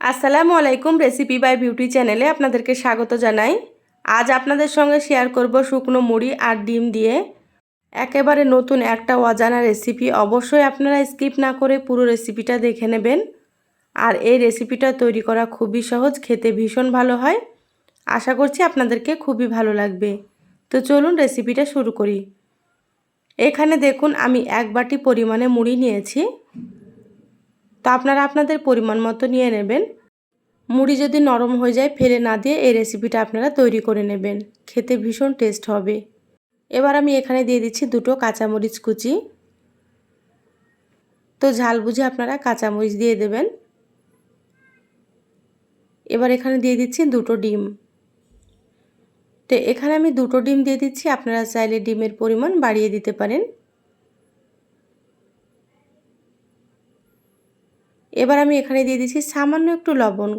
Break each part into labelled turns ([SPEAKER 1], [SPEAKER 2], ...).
[SPEAKER 1] আসসালামু আলাইকুম recipe by beauty চ্যানেলে আপনাদেরকে স্বাগত জানাই। আজ আপনাদের সঙ্গে শেয়ার করব শুকনো মুড়ি আর ডিম দিয়ে। একেবারে নতুন একটা অজানা রেসিপি অবশ্যই আপনারা স্কিপ না করে পুরো রেসিপিটা দেখে নেবেন। আর এই রেসিপিটা তৈরি করা খুবই সহজ, খেতে ভীষণ ভালো হয়। আশা করছি আপনাদেরকে খুবই ভালো লাগবে। তো চলুন রেসিপিটা শুরু করি। এখানে দেখুন, আমি এক বাটি পরিমাণে মুড়ি নিয়েছি। তো আপনারা আপনাদের পরিমাণ মতো নিয়ে নেবেন। মুড়ি যদি নরম হয়ে যায়, ফেলে না দিয়ে এই রেসিপিটা আপনারা তৈরি করে নেবেন। খেতে ভীষণ টেস্ট হবে। এবার আমি এখানে দিয়ে দিচ্ছি দুটো কাঁচামরিচ কুচি। তো ঝাল বুঝে আপনারা কাঁচামরিচ দিয়ে দেবেন। এবার এখানে দিয়ে দিচ্ছি দুটো ডিম। তো এখানে আমি দুটো ডিম দিয়ে দিচ্ছি। আপনারা চাইলে ডিমের পরিমাণ বাড়িয়ে দিতে পারেন। এবার আমি এখানে দিয়ে দিচ্ছি সামান্য একটু লবণ।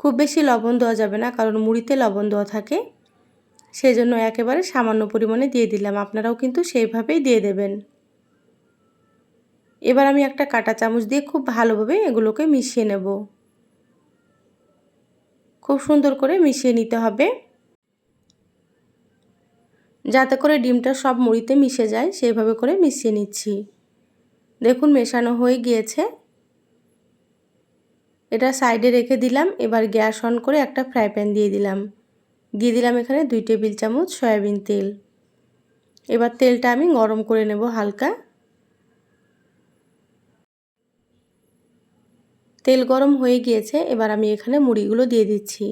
[SPEAKER 1] খুব বেশি লবণ দেওয়া যাবে না, কারণ মুড়িতে লবণ দেওয়া থাকে। সেই জন্য একেবারে সামান্য পরিমাণে দিয়ে দিলাম। আপনারাও কিন্তু সেইভাবেই দিয়ে দেবেন। এবার আমি একটা কাটা চামচ দিয়ে খুব ভালোভাবে এগুলোকে মিশিয়ে নেব। খুব সুন্দর করে মিশিয়ে নিতে হবে। যাতে করে ডিমটা সব মুড়িতে মিশে যায়, সেইভাবে করে মিশিয়ে নিচ্ছি। দেখুন, মেশানো হয়ে গিয়েছে। এটা সাইডে রেখে দিলাম। এবার গ্যাস অন করে একটা ফ্রাই প্যান দিয়ে দিলাম। দিয়ে দিলাম এখানে দুই টেবিল চামচ সয়াবিন তেল। এবার তেলটা আমি গরম করে নেব হালকা। তেল গরম হয়ে গিয়েছে, এবার আমি এখানে মুড়িগুলো দিয়ে দিচ্ছি।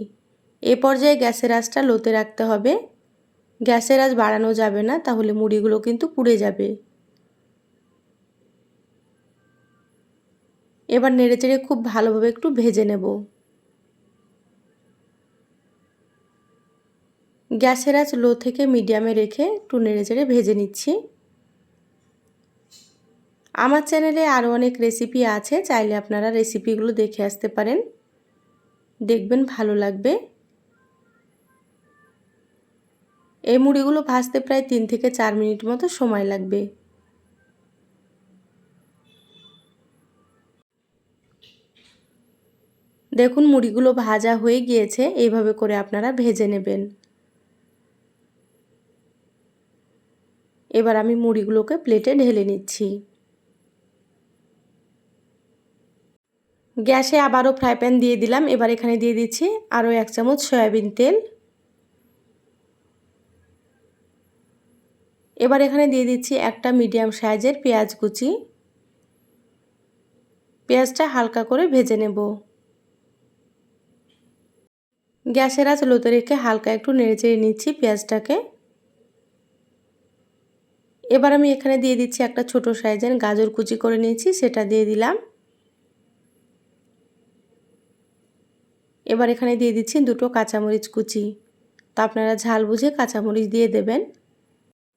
[SPEAKER 1] এ পর্যায়ে গ্যাসের আঁচটা লোতে রাখতে হবে। গ্যাসের আঁচ বাড়ানো যাবে না, তাহলে মুড়িগুলো কিন্তু পুড়ে যাবে। এবার নেড়েচেড়ে খুব ভালোভাবে একটু ভেজে নেব। গ্যাসের আঁচ লো থেকে মিডিয়ামে রেখে একটু নেড়েচেড়ে ভেজে নিচ্ছি। আমার চ্যানেলে আরও অনেক রেসিপি আছে, চাইলে আপনারা রেসিপিগুলো দেখে আসতে পারেন। দেখবেন ভালো লাগবে। এই মুড়িগুলো ভাজতে প্রায় তিন থেকে চার মিনিট মতো সময় লাগবে। দেখুন মুড়িগুলো ভাজা হয়ে গিয়েছে, এইভাবে করে আপনারা ভেজে নেবেন। এবার আমি মুড়িগুলোকে প্লেটে ঢেলে নিচ্ছি। গ্যাসে আবারও ফ্রাই প্যান দিয়ে দিলাম, এবার এখানে দিয়ে দিচ্ছি আরও এক চামচ সয়াবিন তেল। এবার এখানে দিয়ে দিচ্ছি একটা মিডিয়াম সাইজের পেঁয়াজ কুচি। পেঁয়াজটা হালকা করে ভেজে নেব। গ্যাসের আঁচ লোতে রেখে হালকা একটু নেড়েচেড়ে নিচ্ছি পেঁয়াজটাকে। এবার আমি এখানে দিয়ে দিচ্ছি একটা ছোট সাইজের গাজর কুচি করে নিয়েছি, সেটা দিয়ে দিলাম। এবার এখানে দিয়ে দিচ্ছি দুটো কাঁচামরিচ কুচি। তা আপনারা ঝাল বুঝে কাঁচামরিচ দিয়ে দেবেন।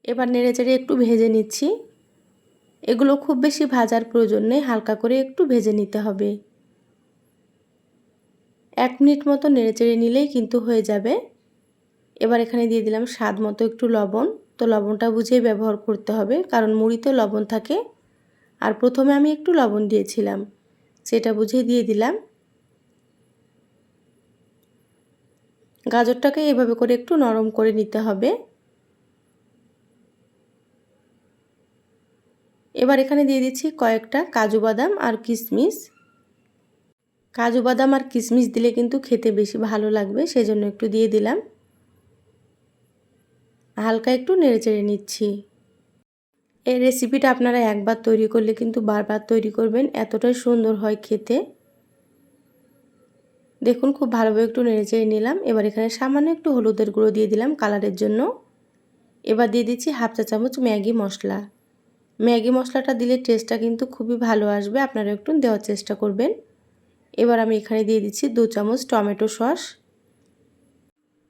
[SPEAKER 1] এবার নেড়েচেড়ে একটু ভেজে নিচ্ছি। এগুলো খুব বেশি ভাজার প্রয়োজন নেই, হালকা করে একটু ভেজে নিতে হবে। এক মিনিট মতো নেড়েচেড়ে নিলেই কিন্তু হয়ে যাবে। এবার এখানে দিয়ে দিলাম স্বাদ মতো একটু লবণ। তো লবণটা বুঝেই ব্যবহার করতে হবে, কারণ মুড়িতে লবণ থাকে। আর প্রথমে আমি একটু লবণ দিয়েছিলাম, সেটা বুঝে দিয়ে দিলাম। গাজরটাকে এভাবে করে একটু নরম করে নিতে হবে। এবার এখানে দিয়ে দিচ্ছি কয়েকটা কাজু বাদাম আর কিশমিশ। কাজু বাদাম আর কিশমিশ দিলে কিন্তু খেতে বেশি ভালো লাগবে, সেজন্য একটু দিয়ে দিলাম। হালকা একটু নেড়েচেড়ে নিচ্ছি। এই রেসিপিটা আপনারা একবার তৈরি করলে কিন্তু বারবার তৈরি করবেন, এতটাই সুন্দর হয় খেতে। দেখুন, খুব ভালোভাবে একটু নেড়েচেড়ে নিলাম। এবার এখানে সামান্য একটু হলুদের গুঁড়ো দিয়ে দিলাম কালারের জন্য। এবার দিয়ে দিচ্ছি হাফ চা চামচ ম্যাগি মশলা। ম্যাগি মশলাটা দিলে টেস্টটা কিন্তু খুবই ভালো আসবে আপনারা একটু দেওয়ার চেষ্টা করবেন। এবার আমি এখানে দিয়ে দিচ্ছি দু চামচ টমেটো সস।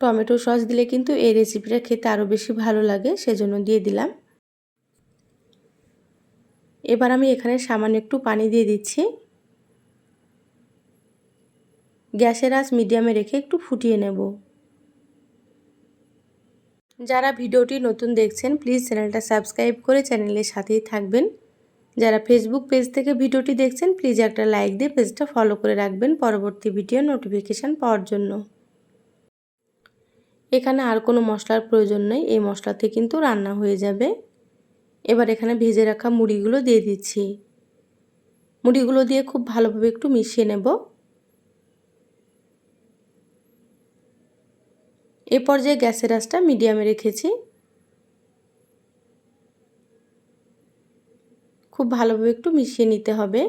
[SPEAKER 1] টমেটো সস দিলে কিন্তু এই রেসিপিটা খেতে আরও বেশি ভালো লাগে, সেজন্য দিয়ে দিলাম। এবার আমি এখানে সামান্য একটু পানি দিয়ে দিচ্ছি। গ্যাসের আঁচ মিডিয়ামে রেখে একটু ফুটিয়ে নেব। যারা ভিডিওটি নতুন দেখছেন, প্লিজ চ্যানেলটা সাবস্ক্রাইব করে চ্যানেলের সাথেই থাকবেন। যারা ফেসবুক পেজ থেকে ভিডিওটি দেখছেন প্লিজ একটা লাইক দিয়ে পেজটা ফলো করে রাখবেন পরবর্তী ভিডিও নোটিফিকেশান পাওয়ার জন্য। এখানে আর কোনো মশলার প্রয়োজন নেই, এই মশলাতে কিন্তু রান্না হয়ে যাবে। এবার এখানে ভেজে রাখা মুড়িগুলো দিয়ে দিচ্ছি। মুড়িগুলো দিয়ে খুব ভালোভাবে একটু মিশিয়ে নেব। এ পর্যায়ে গ্যাসের আঁচটা মিডিয়ামে রেখেছি খুব ভালোভাবে একটু মিশিয়ে নিতে হবে।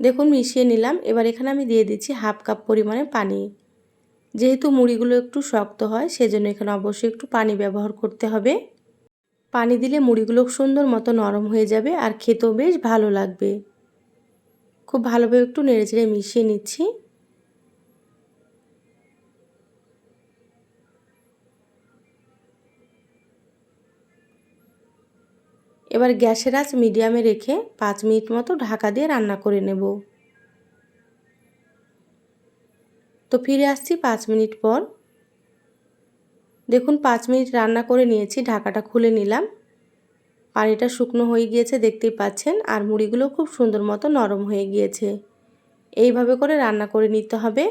[SPEAKER 1] দেখুন, মিশিয়ে নিলাম। এবার এখানে আমি দিয়ে দিচ্ছি হাফ কাপ পরিমাণে পানি। যেহেতু মুড়িগুলো একটু শক্ত হয়, সেজন্য এখানে অবশ্যই একটু পানি ব্যবহার করতে হবে। পানি দিলে মুড়িগুলো সুন্দর মতো নরম হয়ে যাবে আর খেতেও বেশ ভালো লাগবে। খুব ভালোভাবে একটু নেড়েচেড়ে মিশিয়ে নিচ্ছি। এবার গ্যাসের আঁচ মিডিয়ামে রেখে পাঁচ মিনিট মতো ঢাকা দিয়ে রান্না করে নেব। তো ফিরে আসছি পাঁচ মিনিট পর। দেখুন, পাঁচ মিনিট রান্না করে নিয়েছি, ঢাকাটা খুলে নিলাম। পানিটা শুকনো হয়ে গিয়েছে, দেখতেই পাচ্ছেন, আর মুড়িগুলো খুব সুন্দর মতো নরম হয়ে গিয়েছে। এইভাবে করে রান্না করে নিতে হবে।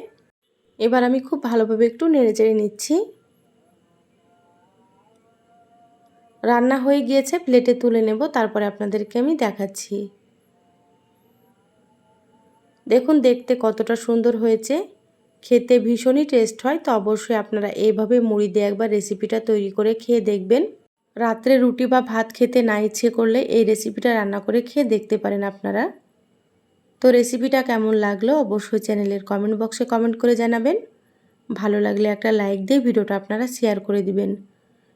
[SPEAKER 1] এবার আমি খুব ভালোভাবে একটু নেড়ে চেড়ে নিচ্ছি। রান্না হয়ে গিয়েছে প্লেটে তুলে নেব, তারপরে আপনাদেরকে আমি দেখাচ্ছি। দেখুন, দেখতে কতটা সুন্দর হয়েছে। খেতে ভীষণই টেস্ট হয়, তো অবশ্যই আপনারা এইভাবে মুড়ি দিয়ে একবার রেসিপিটা তৈরি করে খেয়ে দেখবেন। রাত্রে রুটি বা ভাত খেতে না ইচ্ছে করলে এই রেসিপিটা রান্না করে খেয়ে দেখতে পারেন আপনারা। তো রেসিপিটা কেমন লাগল অবশ্যই চ্যানেলের কমেন্ট বক্সে কমেন্ট করে জানাবেন। ভালো লাগলে একটা লাইক দিয়ে ভিডিওটা আপনারা শেয়ার করে দিবেন।